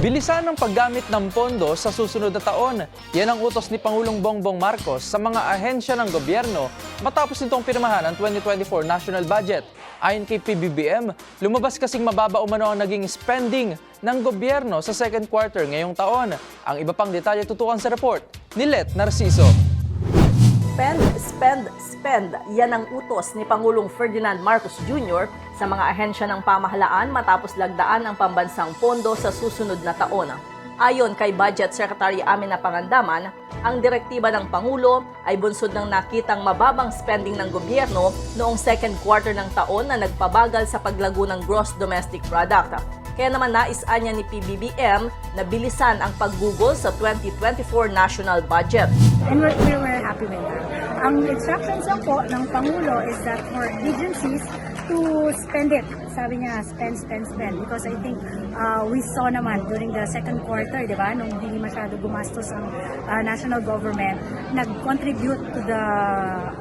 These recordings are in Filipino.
Bilisan ang paggamit ng pondo sa susunod na taon. Yan ang utos ni Pangulong Bongbong Marcos sa mga ahensya ng gobyerno matapos nitong pirmahan ang 2024 national budget. Ayon kay PBBM, lumabas kasing mababa umano ang naging spending ng gobyerno sa second quarter ngayong taon. Ang iba pang detalye tutukan sa report ni Let Narciso. Spend, spend, spend. Yan ang utos ni Pangulong Ferdinand Marcos Jr. sa mga ahensya ng pamahalaan matapos lagdaan ang pambansang pondo sa susunod na taon. Ayon kay Budget Secretary Amina Pangandaman, ang direktiba ng Pangulo ay bunsod ng nakitang mababang spending ng gobyerno noong second quarter ng taon na nagpabagal sa paglago ng gross domestic product. Kaya naman naisaan niya ni PBBM na bilisan ang paggugol sa 2024 national budget. And we're, we're, happy with that. Ang instructions po ng Pangulo is that for agencies to spend it. Sabi niya, spend, spend, spend. Because I think uh, we saw naman during the second quarter, di ba, nung hindi masyado gumastos ang uh, national government, nag-contribute to the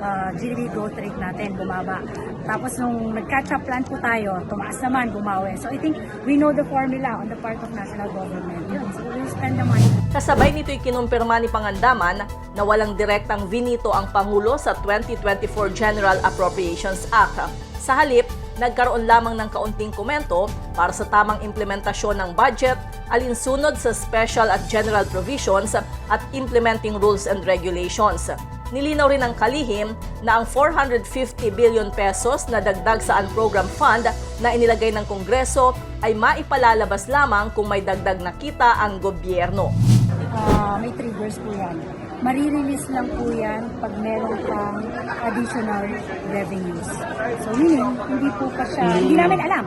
uh, GDP growth rate natin, bumaba. Tapos nung nag-catch up plan po tayo, tumaas naman, bumawi. So I think we know the formula on the part of national government. Yun, so we spend the money. Kasabay nito'y kinumpirma ni Pangandaman na walang direktang vinito ang Pangulo sa 2024 General Appropriations Act. Sa halip, nagkaroon lamang ng kaunting komento para sa tamang implementasyon ng budget, alinsunod sa special at general provisions at implementing rules and regulations. Nilinaw rin ng kalihim na ang 450 billion pesos na dagdag sa unprogram fund na inilagay ng Kongreso ay maipalalabas lamang kung may dagdag na kita ang gobyerno. Ah, may triggers po yan. Marirelease lang po yan pag meron pang additional revenues. So meaning, hindi po pa siya, hindi namin alam.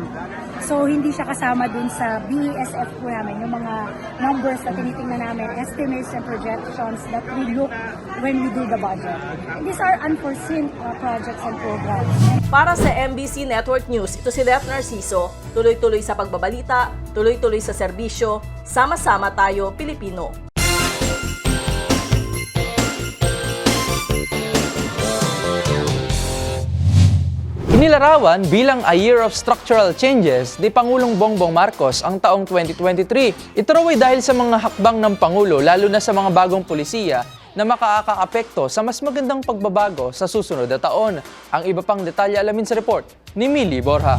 So hindi siya kasama dun sa BESF po namin, yung mga numbers na tinitingnan namin, estimates and projections that we look when we do the budget. And these are unforeseen uh, projects and programs. Para sa MBC Network News, ito si Lef Narciso, tuloy-tuloy sa pagbabalita, tuloy-tuloy sa serbisyo, sama-sama tayo Pilipino. Inilarawan bilang a year of structural changes ni Pangulong Bongbong Marcos ang taong 2023. Ito raw ay dahil sa mga hakbang ng Pangulo lalo na sa mga bagong polisiya na makakaapekto sa mas magandang pagbabago sa susunod na taon. Ang iba pang detalye alamin sa report ni Millie Borja.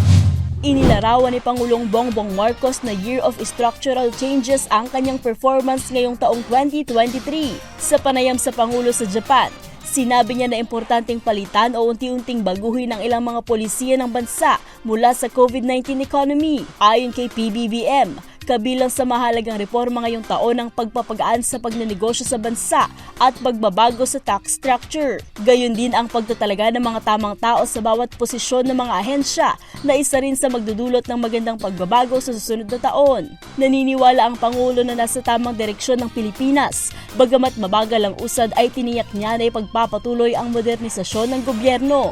Inilarawan ni Pangulong Bongbong Marcos na year of structural changes ang kanyang performance ngayong taong 2023. Sa panayam sa Pangulo sa Japan, sinabi niya na importanteng palitan o unti-unting baguhin ang ilang mga polisiya ng bansa mula sa COVID-19 economy. Ayon kay PBBM, kabilang sa mahalagang reforma ngayong taon ang pagpapagaan sa pagnenegosyo sa bansa at pagbabago sa tax structure. Gayon din ang pagtatalaga ng mga tamang tao sa bawat posisyon ng mga ahensya na isa rin sa magdudulot ng magandang pagbabago sa susunod na taon. Naniniwala ang Pangulo na nasa tamang direksyon ng Pilipinas. Bagamat mabagal ang usad ay tiniyak niya na ipagpapatuloy ang modernisasyon ng gobyerno.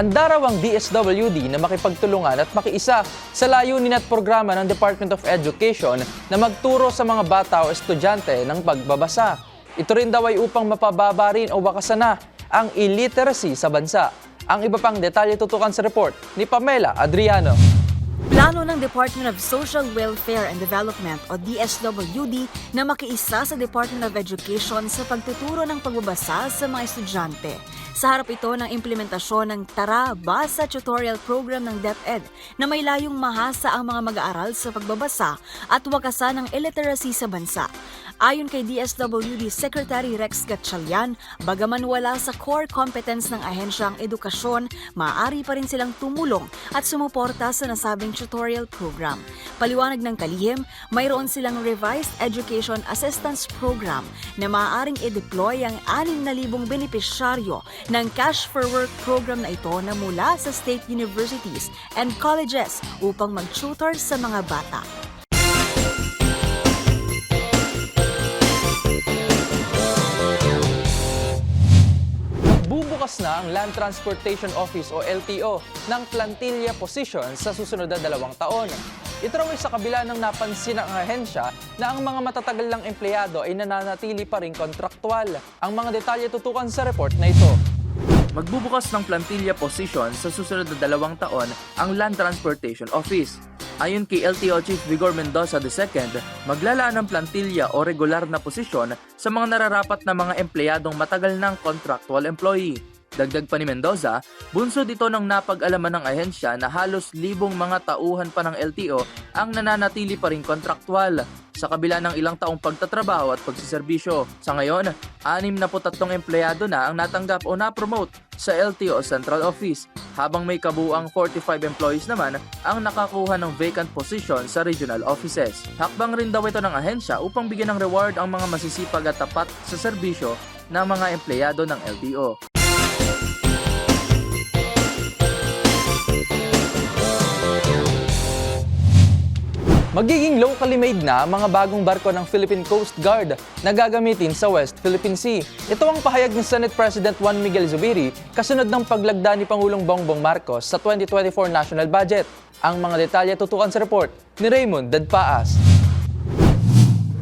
Handa raw ang DSWD na makipagtulungan at makiisa sa layunin at programa ng Department of Education na magturo sa mga bata o estudyante ng pagbabasa. Ito rin daw ay upang mapababa rin o wakasan na ang illiteracy sa bansa. Ang iba pang detalye tutukan sa report ni Pamela Adriano. Plano ng Department of Social Welfare and Development o DSWD na makiisa sa Department of Education sa pagtuturo ng pagbabasa sa mga estudyante. Sa harap ito ng implementasyon ng Tara Basa Tutorial Program ng DepEd na may layong mahasa ang mga mag-aaral sa pagbabasa at wakasan ng illiteracy sa bansa. Ayon kay DSWD Secretary Rex Gatchalian, bagaman wala sa core competence ng ahensya ang edukasyon, maaari pa rin silang tumulong at sumuporta sa nasabing tutorial program. Paliwanag ng kalihim, mayroon silang Revised Education Assistance Program na maaaring i-deploy ang 6,000 benepisyaryo ng Cash for Work program na ito na mula sa state universities and colleges upang mag-tutor sa mga bata. Bubukas na ang Land Transportation Office o LTO ng plantilla position sa susunod na dalawang taon. Ito raw ay sa kabila ng napansin ng ahensya na ang mga matatagal ng empleyado ay nananatili pa rin kontraktual. Ang mga detalye tutukan sa report na ito. Magbubukas ng plantilla position sa susunod na dalawang taon ang Land Transportation Office. Ayon kay LTO Chief Vigor Mendoza II, maglalaan ng plantilla o regular na posisyon sa mga nararapat na mga empleyadong matagal ng contractual employee. Dagdag pa ni Mendoza, bunso dito ng napag-alaman ng ahensya na halos libong mga tauhan pa ng LTO ang nananatili pa rin kontraktual sa kabila ng ilang taong pagtatrabaho at pagsiservisyo. Sa ngayon, 63 empleyado na ang natanggap o na-promote sa LTO Central Office, habang may kabuang 45 employees naman ang nakakuha ng vacant position sa regional offices. Hakbang rin daw ito ng ahensya upang bigyan ng reward ang mga masisipag at tapat sa serbisyo ng mga empleyado ng LTO. Magiging locally made na mga bagong barko ng Philippine Coast Guard na gagamitin sa West Philippine Sea. Ito ang pahayag ni Senate President Juan Miguel Zubiri kasunod ng paglagda ni Pangulong Bongbong Marcos sa 2024 national budget. Ang mga detalye tutukan sa report ni Raymond Dadpaas.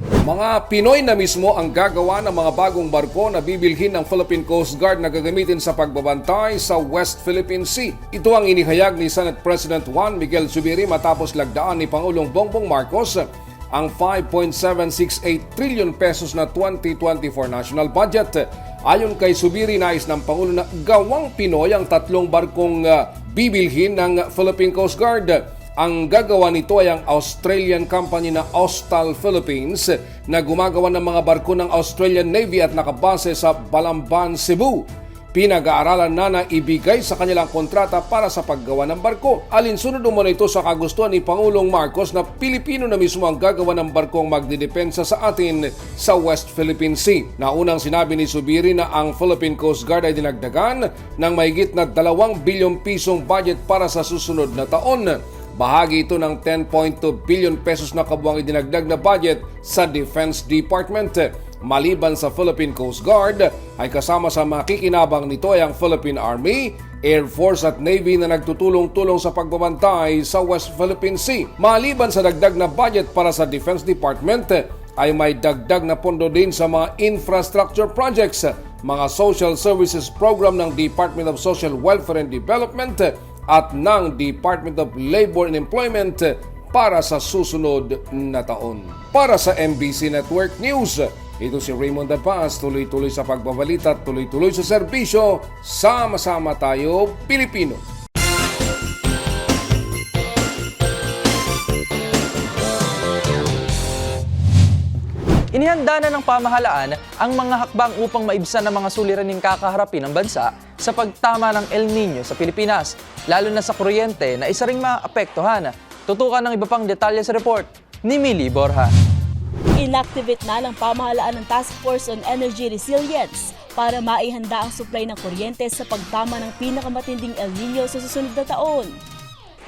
Mga Pinoy na mismo ang gagawa ng mga bagong barko na bibilhin ng Philippine Coast Guard na gagamitin sa pagbabantay sa West Philippine Sea. Ito ang inihayag ni Senate President Juan Miguel Zubiri matapos lagdaan ni Pangulong Bongbong Marcos ang 5.768 trillion pesos na 2024 national budget. Ayon kay Subiri, nais ng Pangulo na gawang Pinoy ang tatlong barkong ah, bibilhin ng Philippine Coast Guard. Ang gagawa nito ay ang Australian company na Austal Philippines na gumagawa ng mga barko ng Australian Navy at nakabase sa Balamban, Cebu. Pinag-aaralan na na ibigay sa kanilang kontrata para sa paggawa ng barko. Alinsunod umano ito sa kagustuhan ni Pangulong Marcos na Pilipino na mismo ang gagawa ng barkong magdidepensa sa atin sa West Philippine Sea. Naunang sinabi ni Subiri na ang Philippine Coast Guard ay dinagdagan ng mahigit na 2 bilyong pisong budget para sa susunod na taon. Bahagi ito ng 10.2 billion pesos na kabuang idinagdag na budget sa Defense Department. Maliban sa Philippine Coast Guard, ay kasama sa makikinabang nito ay ang Philippine Army, Air Force at Navy na nagtutulong-tulong sa pagbabantay sa West Philippine Sea. Maliban sa dagdag na budget para sa Defense Department, ay may dagdag na pondo din sa mga infrastructure projects, mga social services program ng Department of Social Welfare and Development at ng Department of Labor and Employment para sa susunod na taon. Para sa MBC Network News, ito si Raymond Paz, tuloy-tuloy sa pagbabalita at tuloy-tuloy sa serbisyo. Sama-sama tayo, Pilipino. Inihanda na ng pamahalaan ang mga hakbang upang maibsan ang mga suliraning kakaharapin ng bansa sa pagtama ng El Nino sa Pilipinas, lalo na sa kuryente na isa ring maapektuhan. Tutukan ng iba pang detalye sa report ni Millie Borja. Inactivate na ng pamahalaan ng Task Force on Energy Resilience para maihanda ang supply ng kuryente sa pagtama ng pinakamatinding El Nino sa susunod na taon.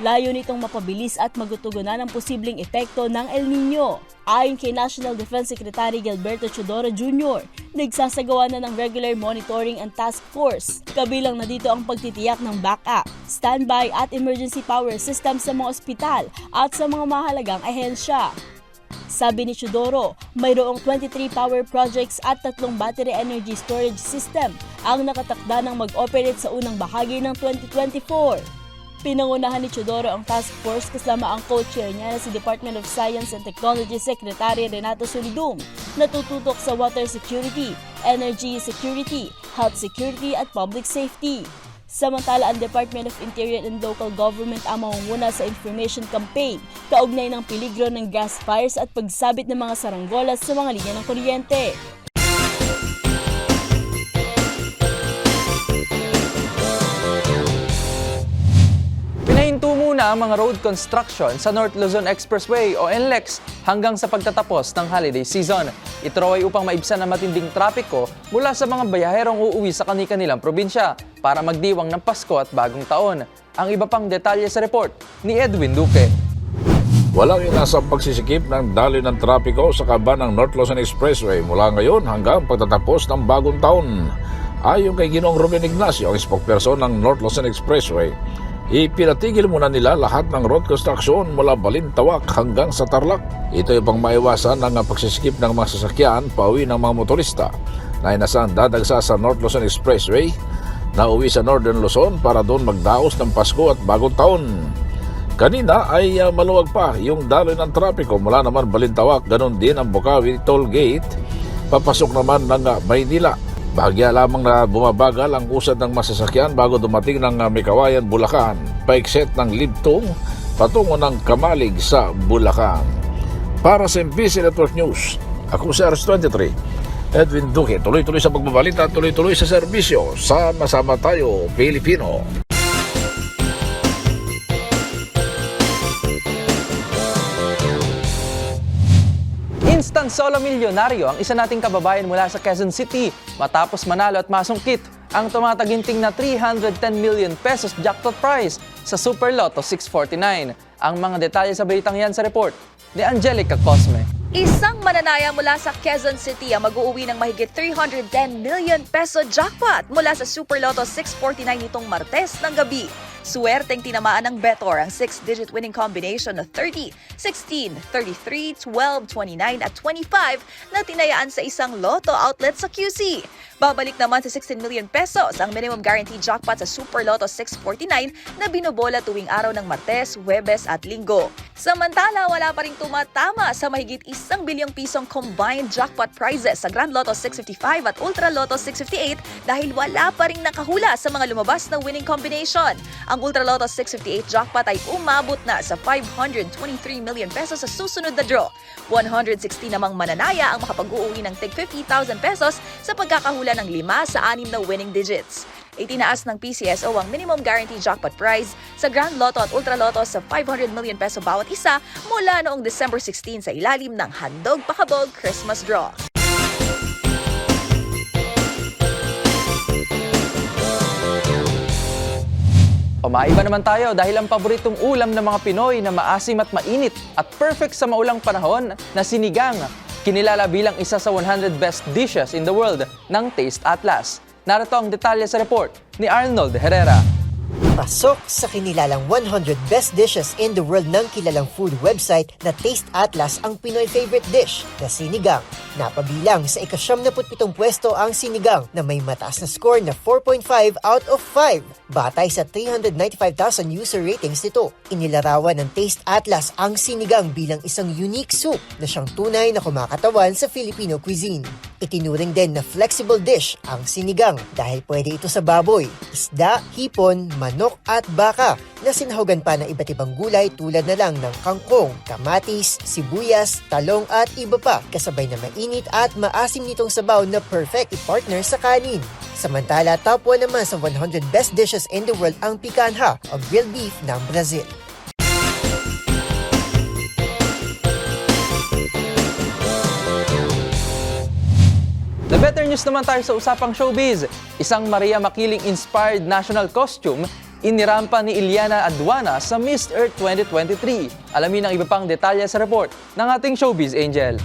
Layo nitong mapabilis at magutugunan ang posibleng epekto ng El Nino. Ayon kay National Defense Secretary Gilberto Chodoro Jr., nagsasagawa na ng regular monitoring and task force. Kabilang na dito ang pagtitiyak ng backup, standby at emergency power system sa mga ospital at sa mga mahalagang ahensya. Sabi ni Chudoro, mayroong 23 power projects at tatlong battery energy storage system ang nakatakda ng mag-operate sa unang bahagi ng 2024. Pinangunahan ni Chudoro ang task force kasama ang co-chair niya na si Department of Science and Technology Secretary Renato Solidum na tututok sa water security, energy security, health security at public safety. Samantala, ang Department of Interior and Local Government ang mangunguna sa information campaign kaugnay ng peligro ng gas fires at pagsabit ng mga saranggolas sa mga linya ng kuryente. Mga road construction sa North Luzon Expressway o NLEX hanggang sa pagtatapos ng holiday season. Ito raw upang maibsan ang matinding trapiko mula sa mga bayaherong uuwi sa kani-kanilang probinsya para magdiwang ng Pasko at Bagong Taon. Ang iba pang detalye sa report ni Edwin Duque. Walang inasang pagsisikip ng daloy ng trapiko sa kaban ng North Luzon Expressway mula ngayon hanggang pagtatapos ng bagong taon. Ayon kay Ginoong Ruben Ignacio, ang spokesperson ng North Luzon Expressway, ipinatigil muna nila lahat ng road construction mula Balintawak hanggang sa Tarlac. Ito ay pang maiwasan ng pagsisikip ng mga sasakyan pauwi ng mga motorista na inasang dadagsa sa North Luzon Expressway na uwi sa Northern Luzon para doon magdaos ng Pasko at Bagong Taon. Kanina ay uh, maluwag pa yung daloy ng trapiko mula naman Balintawak, ganun din ang Bukawi Toll Gate, papasok naman ng uh, Maynila. Bahagya lamang na bumabagal ang usad ng masasakyan bago dumating ng uh, Mikawayan, Bulacan, paikset ng Libtong patungo ng Kamalig sa Bulacan. Para sa MBC Network News, ako si RS23, Edwin Duque, tuloy-tuloy sa pagbabalita, tuloy-tuloy sa serbisyo, sama-sama tayo, Pilipino. Solo milyonaryo ang isa nating kababayan mula sa Quezon City matapos manalo at masungkit ang tumataginting na 310 million pesos jackpot prize sa Super Lotto 649. Ang mga detalye sa balitang yan sa report ni Angelica Cosme. Isang mananaya mula sa Quezon City ang mag-uuwi ng mahigit 310 million peso jackpot mula sa Super Lotto 649 nitong Martes ng gabi. Swerteng tinamaan ng Betor ang 6-digit winning combination na 30, 16, 33, 12, 29 at 25 na tinayaan sa isang Lotto outlet sa QC. Babalik naman sa 16 million pesos ang minimum guarantee jackpot sa Super Lotto 649 na binobola tuwing araw ng Martes, Huwebes at Linggo. Samantala, wala pa rin tumatama sa mahigit isang bilyong pisong combined jackpot prizes sa Grand Lotto 655 at Ultra Lotto 658 dahil wala pa rin nakahula sa mga lumabas na winning combination. Ang Ultra Lotto 658 jackpot ay umabot na sa 523 million pesos sa susunod na draw. 160 namang mananaya ang makapag-uuwi ng tig 50,000 pesos sa pagkakahula ng lima sa anim na winning digits. Itinaas ng PCSO ang minimum guarantee jackpot prize sa Grand Lotto at Ultra Lotto sa 500 million peso bawat isa mula noong December 16 sa ilalim ng Handog Pakabog Christmas Draw. O maiba naman tayo dahil ang paboritong ulam ng mga Pinoy na maasim at mainit at perfect sa maulang panahon na sinigang. Kinilala bilang isa sa 100 best dishes in the world ng Taste Atlas. Narito ang detalye sa report ni Arnold Herrera. Pasok sa kinilalang 100 best dishes in the world ng kilalang food website na Taste Atlas ang Pinoy favorite dish na sinigang. Napabilang sa ikasyamnaputpitong pwesto ang sinigang na may mataas na score na 4.5 out of 5 batay sa 395,000 user ratings nito. Inilarawan ng Taste Atlas ang sinigang bilang isang unique soup na siyang tunay na kumakatawan sa Filipino cuisine. Itinuring din na flexible dish ang sinigang dahil pwede ito sa baboy, isda, hipon, manok at baka na sinahugan pa ng iba't ibang gulay tulad na lang ng kangkong, kamatis, sibuyas, talong at iba pa kasabay na mainit at maasim nitong sabaw na perfect i-partner sa kanin. Samantala, top 1 naman sa 100 best dishes in the world ang picanha o grilled beef ng Brazil. The better news naman tayo sa usapang showbiz. Isang Maria Makiling inspired national costume Inirampa ni Iliana Aduana sa Miss Earth 2023. Alamin ang iba pang detalye sa report ng ating showbiz angel.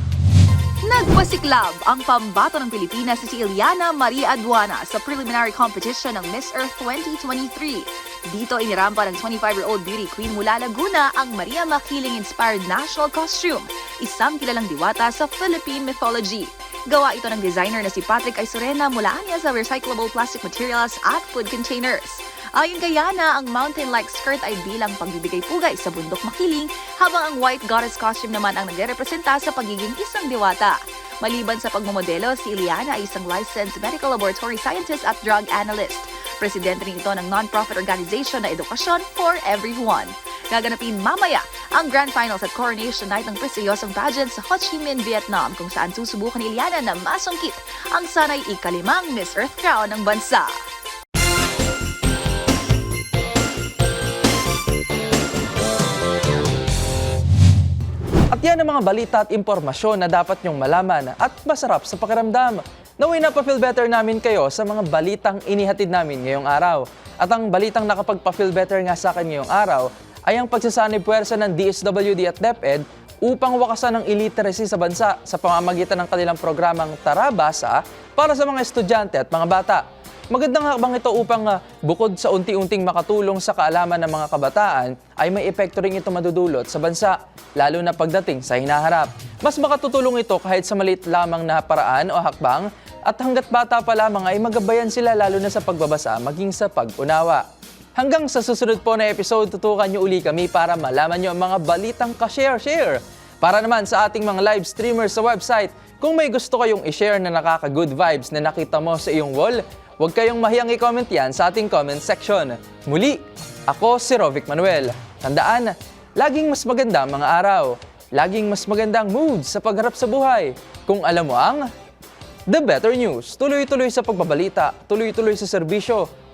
Nagpasiklab ang pambato ng Pilipinas si Iliana Maria Aduana sa preliminary competition ng Miss Earth 2023. Dito inirampa ng 25-year-old beauty queen mula Laguna ang Maria Makiling-inspired national costume, isang kilalang diwata sa Philippine mythology. Gawa ito ng designer na si Patrick Aisurena mula niya sa recyclable plastic materials at food containers. Ayon kay Yana, ang mountain-like skirt ay bilang pagbibigay pugay sa bundok makiling, habang ang white goddess costume naman ang nagrepresenta sa pagiging isang diwata. Maliban sa pagmamodelo, si Iliana ay isang licensed medical laboratory scientist at drug analyst. Presidente rin ito ng non-profit organization na Edukasyon for Everyone. Gaganapin mamaya ang Grand Finals at Coronation Night ng prestigyosong pageant sa Ho Chi Minh, Vietnam kung saan susubukan ni Iliana na masungkit ang sanay ikalimang Miss Earth crown ng bansa. At yan ang mga balita at impormasyon na dapat nyong malaman at masarap sa pakiramdam. Naway na pa-feel better namin kayo sa mga balitang inihatid namin ngayong araw. At ang balitang nakapagpa-feel better nga sa akin ngayong araw ay ang pagsasanib puwersa ng DSWD at DepEd upang wakasan ng illiteracy sa bansa sa pamamagitan ng kanilang programang Tara Basa para sa mga estudyante at mga bata. Magandang hakbang ito upang ah, bukod sa unti-unting makatulong sa kaalaman ng mga kabataan, ay may epekto rin ito madudulot sa bansa, lalo na pagdating sa hinaharap. Mas makatutulong ito kahit sa maliit lamang na paraan o hakbang, at hanggat bata pa lamang ay magabayan sila lalo na sa pagbabasa maging sa pag-unawa. Hanggang sa susunod po na episode, tutukan nyo uli kami para malaman nyo ang mga balitang ka-share-share. Para naman sa ating mga live streamers sa website, kung may gusto kayong i-share na nakaka-good vibes na nakita mo sa iyong wall, huwag kayong mahiyang i-comment yan sa ating comment section. Muli, ako si Rovic Manuel. Tandaan, laging mas maganda mga araw. Laging mas magandang mood sa pagharap sa buhay. Kung alam mo ang The Better News. Tuloy-tuloy sa pagbabalita, tuloy-tuloy sa serbisyo.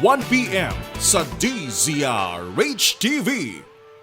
1pm sa DZRH TV.